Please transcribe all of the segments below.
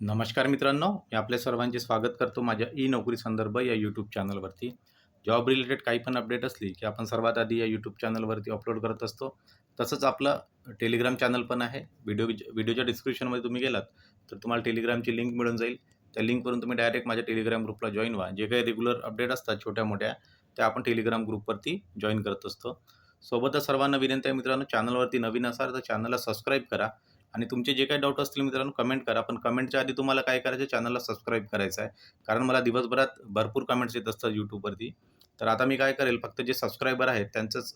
नमस्कार मित्रांनो मी आपल्या सर्वांचे स्वागत करतो माझ्या ई नोकरी संदर्भ या यूट्यूब चॅनलवरती जॉब रिलेटेड काही पण अपडेट असली की आपण सर्वात आधी या यूट्यूब चॅनलवरती अपलोड करत असतो. तसंच आपलं टेलिग्राम चॅनल पण आहे. व्हिडिओ व्हिडिओच्या डिस्क्रिप्शनमध्ये तुम्ही गेलात तर तुम्हाला टेलिग्रामची लिंक मिळून जाईल. त्या लिंकवरून तुम्ही डायरेक्ट माझ्या टेलिग्राम ग्रुपला जॉईन व्हा. जे काही रेग्युलर अपडेट असतात छोट्या मोठ्या त्या आपण टेलिग्राम ग्रुपवरती जॉईन करत असतो. सोबतच सर्वांना विनंती आहे मित्रांनो चॅनलवरती नवीन असाल तर चॅनलला सबस्क्राईब करा. आणि तुमचे जे काही डाऊट असतील मित्रांनो कमेंट करा. पण कमेंटच्या आधी तुम्हाला काय करायचं चॅनलला सबस्क्राईब करायचं आहे कारण मला दिवसभरात भरपूर कमेंट्स येत असतात यूट्यूबवरती तर आता मी काय करेल? फक्त जे सबस्क्रायबर आहेत त्यांचंच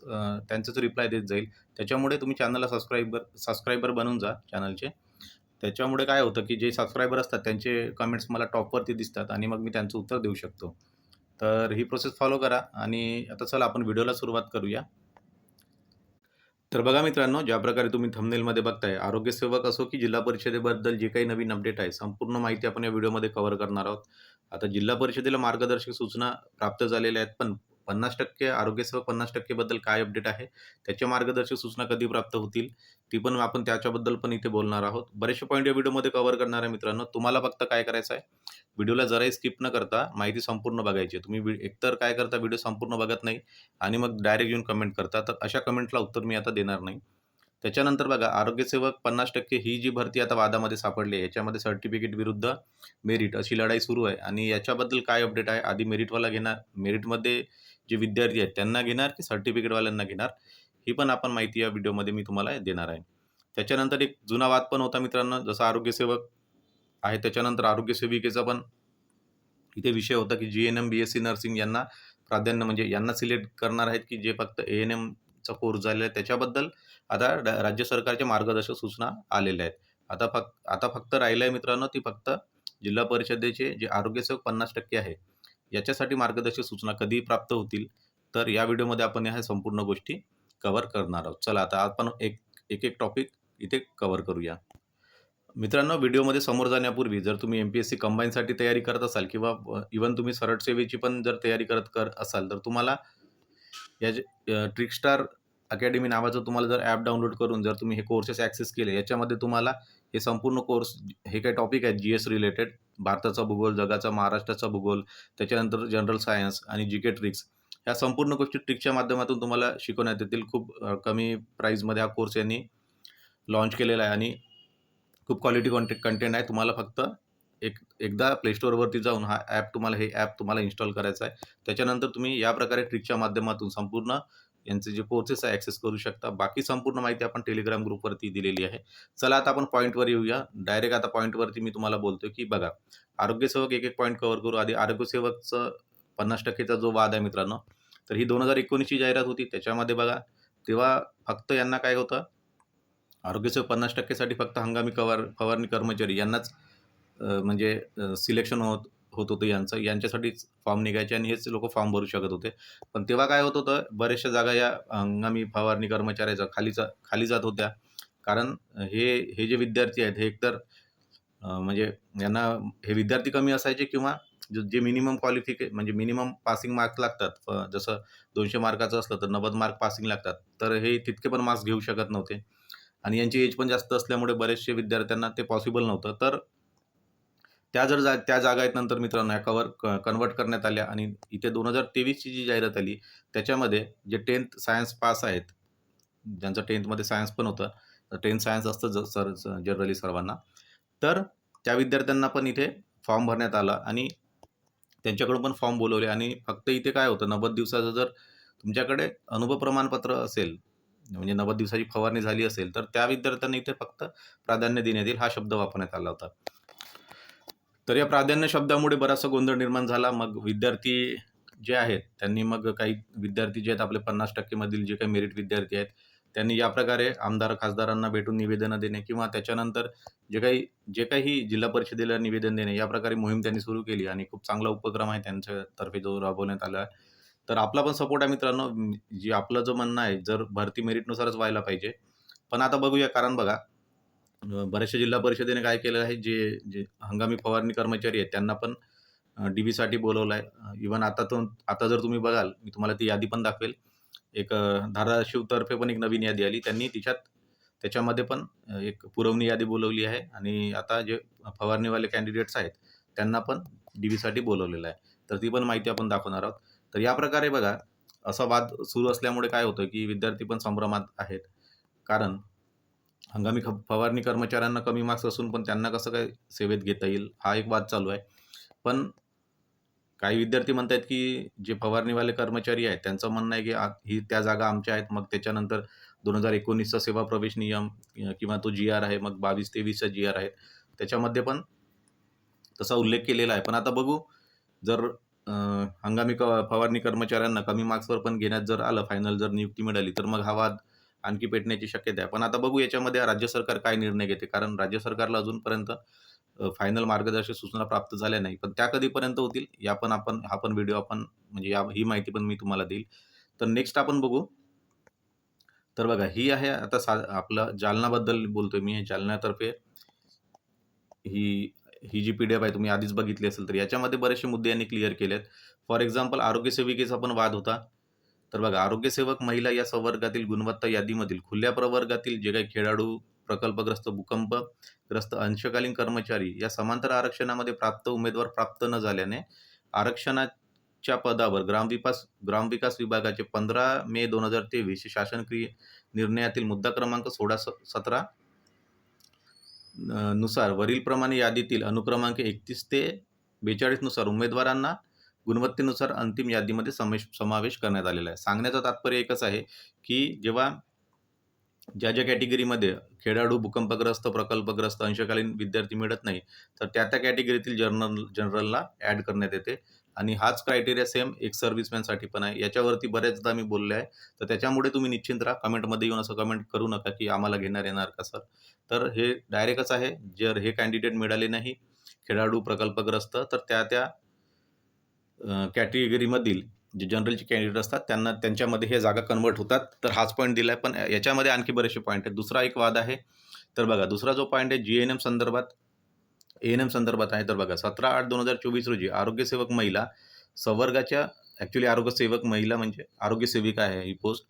त्यांचंच रिप्लाय देत जाईल. त्याच्यामुळे तुम्ही चॅनलला सबस्क्राईबर सबस्क्रायबर बनून जा चॅनलचे त्याच्यामुळे काय होतं की जे सबस्क्रायबर असतात त्यांचे कमेंट्स मला टॉपवरती दिसतात आणि मग मी त्यांचं उत्तर देऊ शकतो. तर ही प्रोसेस फॉलो करा आणि आता चला आपण व्हिडिओला सुरुवात करूया. तर बघा मित्रांनो ज्या प्रकारे तुम्ही थंबनेलमध्ये बघताय आरोग्यसेवक असो की जिल्हा परिषदेबद्दल जे काही नवीन अपडेट आहे संपूर्ण माहिती आपण या व्हिडिओमध्ये कव्हर करणार आहोत. आता जिल्हा परिषदेला मार्गदर्शक सूचना प्राप्त झालेल्या आहेत पण पन्नास टक्के आरोग्यसेवक पन्नास टक्केबद्दल काय अपडेट आहे? त्याच्या मार्गदर्शक सूचना कधी प्राप्त होतील? ती पण आपण त्याच्याबद्दल पण इथे बोलणार आहोत. बरेचसे पॉईंट या व्हिडिओमध्ये कव्हर करणार आहे मित्रांनो. तुम्हाला फक्त काय करायचं आहे व्हिडिओला जराही स्किप न करता माहिती संपूर्ण बघायची आहे. तुम्ही एकतर काय करता व्हिडिओ संपूर्ण बघत नाही आणि मग डायरेक्ट येऊन कमेंट करता. तर अशा कमेंटला उत्तर मी आता देणार नाही. त्याच्यानंतर बघा आरोग्यसेवक पन्नास टक्के ही जी भरती आता वादामध्ये सापडली आहे याच्यामध्ये सर्टिफिकेट विरुद्ध मेरिट अशी लढाई सुरू आहे. आणि याच्याबद्दल काय अपडेट आहे? आधी मेरिटवाला घेणार. मेरिटमध्ये जे विद्यार्थी आहेत त्यांना घेणार की सर्टिफिकेटवाल्यांना घेणार? ही पण आपण माहिती या व्हिडिओमध्ये मी तुम्हाला देणार आहे. त्याच्यानंतर एक जुना वाद पण होता मित्रांनो जसं आरोग्यसेवक आहे त्याच्यानंतर आरोग्यसेविकेचा पण इथे विषय होता की G N M B S C nursing यांना प्राधान्य म्हणजे यांना सिलेक्ट करणार आहेत की जे फक्त ए एन एमचा कोर्स झालेला आहे. त्याच्याबद्दल आता राज्य सरकारच्या मार्गदर्शक सूचना आलेल्या आहेत. आता फक्त आता फक्त राहिलं आहे मित्रांनो ती फक्त जिल्हा परिषदेचे जे आरोग्यसेवक पन्नास टक्के आहे याच्यासाठी मार्गदर्शक सूचना कधी प्राप्त होतील तर या व्हिडिओमध्ये आपण ह्या संपूर्ण गोष्टी कव्हर करणार आहोत. चला आता आपण एक एक एक टॉपिक इथे कव्हर करूया. मित्रांनो व्हिडिओमध्ये समोर जाण्यापूर्वी जर तुम्ही एम पी एस सी कंबाईनसाठी तयारी करत असाल किंवा इवन तुम्ही सरळ सेवेची पण जर तयारी करत कर असाल तर तुम्हाला या जे ट्रिकस्टार अकॅडमी नावाचं तुम्हाला जर ॲप डाउनलोड करून जर तुम्ही हे कोर्सेस ॲक्सेस केले याच्यामध्ये तुम्हाला हे संपूर्ण कोर्स हे काही टॉपिक आहेत जी एस रिलेटेड भारताचा भूगोल जगाचा महाराष्ट्राचा भूगोल त्याच्यानंतर जनरल सायन्स आणि जी के ट्रिक्स ह्या संपूर्ण गोष्टी ट्रिकच्या माध्यमातून तुम्हाला शिकवण्यात येतील. खूप कमी प्राईजमध्ये हा कोर्स यांनी लॉन्च केलेला आहे आणि खूप क्वालिटी कॉन्टे कंटेंट आहे. तुम्हाला फक्त एक एकदा प्ले स्टोअरवरती जाऊन हा ॲप तुम्हाला हे ॲप तुम्हाला इन्स्टॉल करायचा आहे. त्याच्यानंतर तुम्ही या प्रकारे ट्रिकच्या माध्यमातून संपूर्ण यांचे जे कोर्सेस आहे ॲक्सेस करू शकता. बाकी संपूर्ण माहिती आपण टेलिग्राम ग्रुपवरती दिलेली आहे. चला आता आपण पॉईंटवर येऊया. डायरेक्ट आता पॉईंटवरती मी तुम्हाला बोलतो की बघा आरोग्यसेवक एक एक पॉईंट कव्हर करू. आधी आरोग्यसेवकचं पन्नास टक्केचा जो वाद आहे मित्रांनो तर ही दोन हजार एकोणीसची जाहिरात होती. त्याच्यामध्ये बघा तेव्हा फक्त यांना काय होतं? आरोग्यसेवक पन्नास टक्केसाठी फक्त हंगामी कवर फवारणी कर्मचारी यांनाच म्हणजे सिलेक्शन होत होत होतं यांचं. यांच्यासाठीच फॉर्म निघायचे आणि हेच लोक फॉर्म भरू शकत होते. पण तेव्हा काय होत होतं बऱ्याचशा जागा या हंगामी फवारणी कर्मचाऱ्याच्या खालीचा खाली जात होत्या. कारण हे हे जे विद्यार्थी आहेत हे एकतर म्हणजे यांना हे विद्यार्थी कमी असायचे किंवा जे मिनिमम क्वालिफिके म्हणजे मिनिमम पासिंग मार्क्स लागतात. जसं दोनशे मार्काचं असलं तर नव्वद मार्क पासिंग लागतात. तर हे तितके पण मार्क्स घेऊ शकत नव्हते. आणि यांची एज पण जास्त असल्यामुळे बरेचसे विद्यार्थ्यांना ते पॉसिबल नव्हतं. तर त्या जर जा त्या जागा आहेत नंतर मित्रांनो या कवर क कन्वर्ट करण्यात आल्या आणि इथे दोन हजार तेवीसची जी जाहिरात आली त्याच्यामध्ये जे टेन्थ सायन्स पास आहेत ज्यांचं टेन्थमध्ये सायन्स पण होतं तर टेन्थ सायन्स असतं ज सर जनरली सर्वांना. तर त्या विद्यार्थ्यांना पण इथे फॉर्म भरण्यात आला आणि त्यांच्याकडून पण फॉर्म बोलवले आणि फक्त इथे काय होतं नव्वद दिवसाचं जर तुमच्याकडे अनुभव प्रमाणपत्र असेल म्हणजे नव्वद दिवसाची फवारणी झाली असेल तर त्या विद्यार्थ्यांना इथे फक्त प्राधान्य देण्यात येईल हा शब्द वापरण्यात आला होता. तर या प्राधान्य शब्दामुळे बराचसा गोंधळ निर्माण झाला. मग विद्यार्थी जे आहेत त्यांनी मग काही विद्यार्थी जे आहेत आपले पन्नास टक्केमधील जे काही मेरिट विद्यार्थी आहेत त्यांनी या प्रकारे आमदार खासदारांना भेटून निवेदनं देणे किंवा त्याच्यानंतर जे काही जे काही जिल्हा परिषदेला निवेदन देणे या प्रकारे मोहीम त्यांनी सुरू केली आणि खूप चांगला उपक्रम आहे त्यांच्यातर्फे जो राबवण्यात आला. आहे तर आपला पण सपोर्ट आहे मित्रांनो. जे जी आपलं जो म्हणणं आहे जर भरती मेरिटनुसारच व्हायला पाहिजे. पण आता बघूया कारण बघा बऱ्याचशा जिल्हा परिषदेने काय केलं आहे जे जे हंगामी फवारणी कर्मचारी आहेत त्यांना पण डी बीसाठी बोलवलं आहे इवन आता तो आता जर तुम्ही बघाल मी तुम्हाला ती यादी पण दाखवेल. एक धाराशिवतर्फे पण एक नवीन यादी आली. त्यांनी तिच्यात त्याच्यामध्ये पण एक पुरवणी यादी बोलवली आहे. आणि आता जे फवारणीवाले कॅन्डिडेट्स आहेत त्यांना पण डी व्हीसाठी बोलवलेलं आहे. तर ती पण माहिती आपण दाखवणार आहोत. तर या प्रकारे बघा असा वाद सुरू असल्यामुळे काय होतं की विद्यार्थी पण संभ्रमात आहेत. कारण हंगामी ख फवारणी कर्मचाऱ्यांना कमी मार्क्स असून पण त्यांना कसं काय सेवेत घेता येईल हा एक वाद चालू आहे. पण काही विद्यार्थी म्हणत आहेत की जे फवारणीवाले कर्मचारी आहेत त्यांचं म्हणणं आहे की ही त्या जागा आमच्या आहेत मग त्याच्यानंतर दोन हजार एकोणीसचा सेवा प्रवेश नियम किंवा तो जी आर आहे मग बावीस तेवीसचा जी आर आहे त्याच्यामध्ये पण तसा उल्लेख केलेला आहे. पण आता बघू जर हंगामी क फवारणी कर्मचाऱ्यांना कमी मार्क्सवर पण घेण्यात जर आलं फायनल जर नियुक्ती मिळाली तर मग हा वाद आणखी पेटण्याची शक्यता आहे. पण आता बघू याच्यामध्ये राज्य सरकार काय निर्णय घेते. कारण राज्य सरकारला अजूनपर्यंत फायनल मार्गदर्शक सूचना प्राप्त झाल्या नाही. पण त्या कधीपर्यंत होतील या पण आपण हा पण व्हिडिओ आपण म्हणजे या ही माहिती पण मी तुम्हाला देईल. तर नेक्स्ट आपण बघू. तर बघा ही आहे आता सा आपलं जालनाबद्दल बोलतोय मी हे जालन्यातर्फे. ही ही जी पी डी एफ आहे तुम्ही आधीच बघितली असेल तर याच्यामध्ये बरेचसे मुद्दे यांनी क्लिअर केले आहेत फॉर एक्झाम्पल आरोग्य सेविकेचा पण वाद होता. तर बघा आरोग्यसेवक महिला या संवर्गातील गुणवत्ता यादीमधील खुल्या प्रवर्गातील जे काही खेळाडू प्रकल्पग्रस्त भूकंपग्रस्त अंशकालीन कर्मचारी या समांतर आरक्षणामध्ये प्राप्त उमेदवार प्राप्त न झाल्याने आरक्षणाच्या पदावर ग्रामविकास ग्रामविकास विभागाचे पंधरा मे दोन हजार तेवीस शासनक्रिये निर्णयातील मुद्दा क्रमांक सोळा स सतरा अ, नुसार वरीलप्रमाणे यादीतील अनुक्रमांक एकतीस ते बेचाळीसनुसार उमेदवारांना गुणवत्तेनुसार अंतिम यादीमध्ये समेश समावेश करण्यात आलेला आहे. सांगण्याचं तात्पर्य एकच आहे की जेव्हा ज्या ज्या कॅटेगरीमध्ये खेळाडू भूकंपग्रस्त प्रकल्पग्रस्त अंशकालीन विद्यार्थी मिळत नाही तर त्या त्या कॅटेगरीतील जर्नल जनरलला ॲड करण्यात येते. आणि हाच क्रायटेरिया सेम एक सर्व्हिसमॅनसाठी पण आहे. याच्यावरती बऱ्याचदा मी बोलले आहे. तर त्याच्यामुळे तुम्ही निश्चिंत राहा. कमेंटमध्ये येऊन असं कमेंट करू नका की आम्हाला घेणार येणार का सर? तर हे डायरेक्टच आहे. जर हे कॅन्डिडेट मिळाले नाही खेळाडू प्रकल्पग्रस्त तर त्या त्या कॅटेगरीमधील जे जनरलचे कॅन्डिडेट असतात त्यांना त्यांच्यामध्ये हे जागा कन्वर्ट होतात. तर हाच पॉईंट दिला आहे पण याच्यामध्ये आणखी बरेचसे पॉईंट आहेत. दुसरा एक वाद आहे. तर बघा दुसरा जो पॉईंट आहे जी एन एम संदर्भात ए एन एम संदर्भात आहे. तर बघा सतरा आठ दोन हजार चोवीस रोजी आरोग्यसेवक महिला संवर्गाच्या ॲक्च्युली आरोग्यसेवक महिला म्हणजे आरोग्यसेविका आहे ही पोस्ट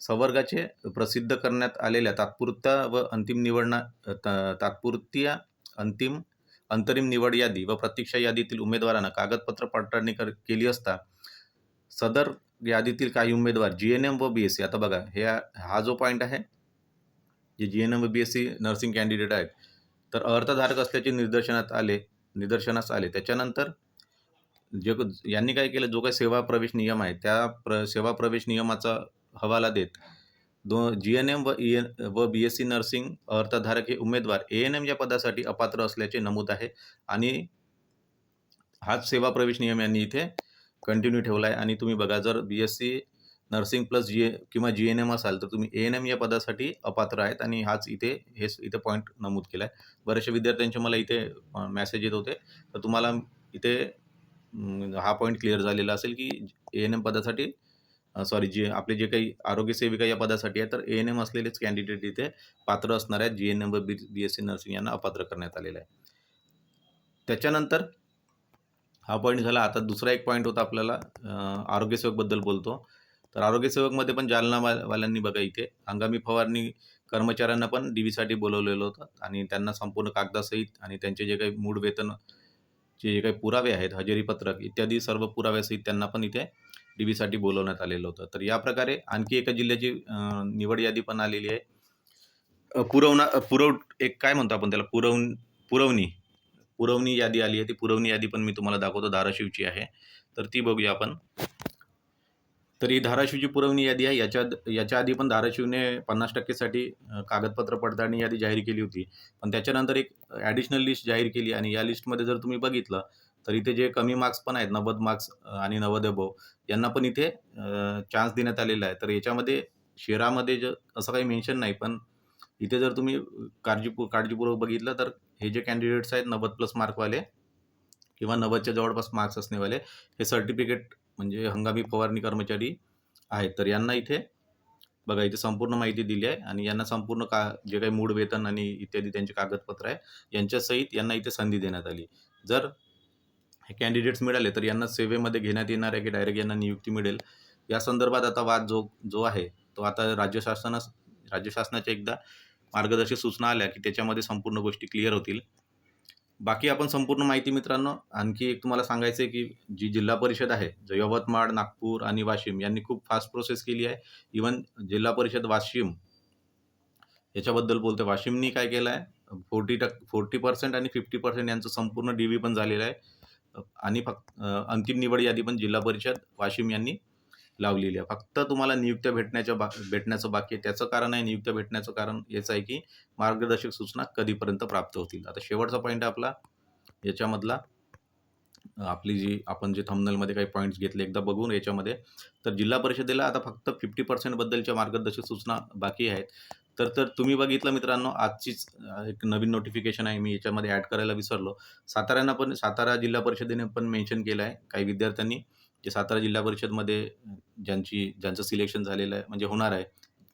संवर्गाचे प्रसिद्ध करण्यात आलेल्या तात्पुरत्या व अंतिम निवडणा तात्पुरत्या अंतिम अंतरिम निवड यादी व प्रतीक्षा यादीतील उमेदवारांना कागदपत्र पडताळणी कर केली असता सदर यादीतील काही उमेदवार जी एन एम व बी एस सी आता बघा हे हा जो पॉईंट आहे जे जी एन एम व B S C nursing candidate आहेत तर अर्थधारक असल्याचे निदर्शनात आले निदर्शनास आले. त्याच्यानंतर जे यांनी काय केलं जो काही सेवा प्रवेश नियम आहे त्या प्र सेवा प्रवेश नियमाचा हवाला देत दो जी एन एम व ई एन व बी एस सी नर्सिंग अर्थधारक हे उमेदवार ए एन एम या पदासाठी अपात्र असल्याचे नमूद आहे. आणि हाच सेवा प्रवेश नियम यांनी इथे कंटिन्यू ठेवला आहे आणि तुम्ही बघा जर B S C nursing plus G A किंवा जी एन एम असाल तर तुम्ही ए एन एम या पदासाठी अपात्र आहेत. आणि हाच इथे हेच इथे पॉईंट नमूद केला आहे बऱ्याचशा विद्यार्थ्यांचे मला इथे मॅसेज येत होते. तर तुम्हाला इथे हा पॉईंट क्लिअर झालेला असेल की ए एन एम पदासाठी सॉरी जे आपले जे काही आरोग्य सेविका या पदासाठी आहे तर ए एन एम असलेलेच कॅन्डिडेट इथे पात्र असणार आहेत जी एन एम व B B S C nursing यांना अपात्र करण्यात आलेलं आहे. त्याच्यानंतर हा पॉईंट झाला. आता दुसरा एक पॉईंट होता आपल्याला आरोग्यसेवकबद्दल बोलतो. तर आरोग्यसेवकमध्ये पण जालनावाल्यांनी बघा इथे हंगामी फवारणी कर्मचाऱ्यांना पण डी व्हीसाठी बोलवलेलं होतं आणि त्यांना संपूर्ण कागदासहित आणि त्यांचे जे काही मूळ वेतन जे जे काही पुरावे आहेत हजेरीपत्रक इत्यादी सर्व पुराव्यासहित त्यांना पण इथे डी बोलवण्यात आलेलं होतं. तर या प्रकारे आणखी एका जिल्ह्याची निवड यादी पण आलेली आहे. पुरवणा पुरव एक काय म्हणतो आपण त्याला? पुरवण पुरवणी. पुरवणी यादी आली आहे. ती पुरवणी यादी पण मी तुम्हाला दाखवतो. धाराशिवची आहे. तर ती बघूया आपण. तर ही धाराशिवची पुरवणी यादी आहे. याच्या याच्या आधी पण धाराशिवने पन्नास टक्केसाठी कागदपत्र पडताळणी यादी जाहीर केली होती. पण त्याच्यानंतर एक ॲडिशनल लिस्ट जाहीर केली आणि या लिस्टमध्ये जर तुम्ही बघितलं तर इथे जे कमी मार्क्स पण आहेत नव्वद मार्क्स आणि नव्वद अभव यांना पण इथे चान्स देण्यात आलेला आहे. तर याच्यामध्ये शेरामध्ये ज असं काही मेन्शन नाही पण इथे जर तुम्ही काळजीपू काळजीपूर्वक बघितलं तर हे जे कॅन्डिडेट्स आहेत नव्वद प्लस मार्कवाले किंवा नव्वदच्या जवळपास मार्क्स असणेवाले हे सर्टिफिकेट म्हणजे हंगामी फवारणी कर्मचारी आहेत. तर यांना इथे बघा इथे संपूर्ण माहिती दिली आहे आणि यांना संपूर्ण का जे काही मूळ वेतन आणि इत्यादी त्यांचे कागदपत्र आहे यांच्यासहित यांना इथे संधी देण्यात आली. जर हे कॅन्डिडेट्स मिळाले तर यांना सेवेमध्ये घेण्यात येणार आहे की डायरेक्ट यांना नियुक्ती मिळेल. या संदर्भात आता वाद जो जो आहे तो आता राज्य शासनास राज्य शासनाच्या एकदा मार्गदर्शक सूचना आल्या की त्याच्यामध्ये संपूर्ण गोष्टी क्लिअर होतील. बाकी आपण संपूर्ण माहिती मित्रांनो आणखी एक तुम्हाला सांगायचं आहे की जी जिल्हा परिषद आहे जो यवतमाळ नागपूर आणि वाशिम यांनी खूप फास्ट प्रोसेस केली आहे. इवन जिल्हा परिषद वाशिम याच्याबद्दल बोलते वाशिमनी काय केलं आहे फोर्टी टक फोर्टी पर्सेंट आणि फिफ्टी पर्सेंट यांचं संपूर्ण डी व्ही पण झालेलं आहे. आणि फक्त अंतिम निवड यादी पण जिल्हा परिषद वाशिम यांनी लावलेली आहे. फक्त तुम्हाला नियुक्त्या भेटण्याच्या बा भेटण्याचं बाकी आहे. त्याचं कारण आहे नियुक्त्या भेटण्याचं कारण याचं आहे की मार्गदर्शक सूचना कधीपर्यंत प्राप्त होतील. आता शेवटचा पॉईंट आपला. याच्यामधला आपली जी आपण जे थंबनेलमध्ये काही पॉईंट्स घेतले एकदा बघून याच्यामध्ये. तर जिल्हा परिषदेला आता फक्त फिफ्टी पर्सेंटबद्दलच्या मार्गदर्शक सूचना बाकी आहेत. तर तर तुम्ही बघितलं मित्रांनो आजचीच एक नवीन नोटिफिकेशन आहे. मी याच्यामध्ये ॲड करायला विसरलो. साताऱ्यांना पण सातारा जिल्हा परिषदेने पण मेन्शन केलं आहे काही विद्यार्थ्यांनी जे सातारा जिल्हा परिषदमध्ये ज्यांची ज्यांचं सिलेक्शन झालेलं आहे म्हणजे होणार आहे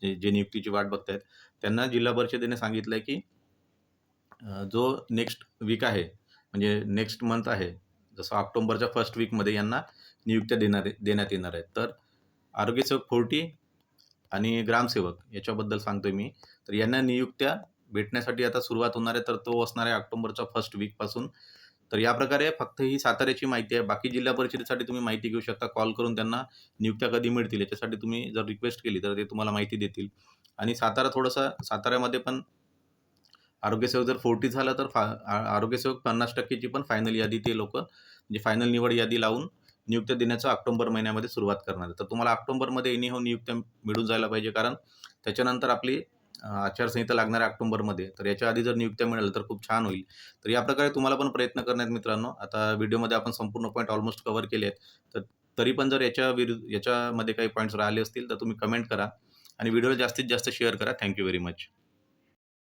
जे जे नियुक्तीची वाट बघतायत त्यांना जिल्हा परिषदेने सांगितलं आहे की जो नेक्स्ट वीक आहे म्हणजे नेक्स्ट मंथ आहे जसं ऑक्टोबरच्या फर्स्ट वीकमध्ये यांना नियुक्त्या देणार देण्यात येणार आहेत तर आरोग्यसेवक फोर्टी आणि ग्रामसेवक याच्याबद्दल सांगतोय मी. तर यांना नियुक्त्या भेटण्यासाठी आता सुरुवात होणार आहे तर तो असणार आहे ऑक्टोबरच्या फर्स्ट वीकपासून तर या प्रकारे फक्त ही साताऱ्याची माहिती आहे. बाकी जिल्हा परिषदेसाठी तुम्ही माहिती घेऊ शकता. कॉल करून त्यांना नियुक्त्या कधी मिळतील याच्यासाठी तुम्ही जर रिक्वेस्ट केली तर ते तुम्हाला माहिती देतील. आणि सातारा थोडंसं साताऱ्यामध्ये पण आरोग्यसेवक जर फोर्टी झाला तर फा आरोग्यसेवक पन्नास टक्केची पण फायनल यादी ते लोक म्हणजे फायनल निवड यादी लावून नियुक्त्या देण्याचं ऑक्टोबर महिन्यामध्ये सुरुवात करणार आहे. तर तुम्हाला ऑक्टोबरमध्ये एनी हो नियुक्त्या मिळून जायला पाहिजे कारण त्याच्यानंतर आपली आचारसंहिता लागणार आहे ऑक्टोबरमध्ये. तर याच्या आधी जर नियुक्त्या मिळाल्या तर खूप छान होईल. तर या प्रकारे तुम्हाला पण प्रयत्न करण्यात मित्रांनो. आता व्हिडिओमध्ये आपण संपूर्ण पॉईंट ऑलमोस्ट कव्हर केले आहेत. तर तरी पण जर याच्या विरुद्ध याच्यामध्ये काही पॉईंट्स राहिले असतील तर तुम्ही कमेंट करा आणि व्हिडिओला जास्तीत जास्त शेअर करा. Thank you very much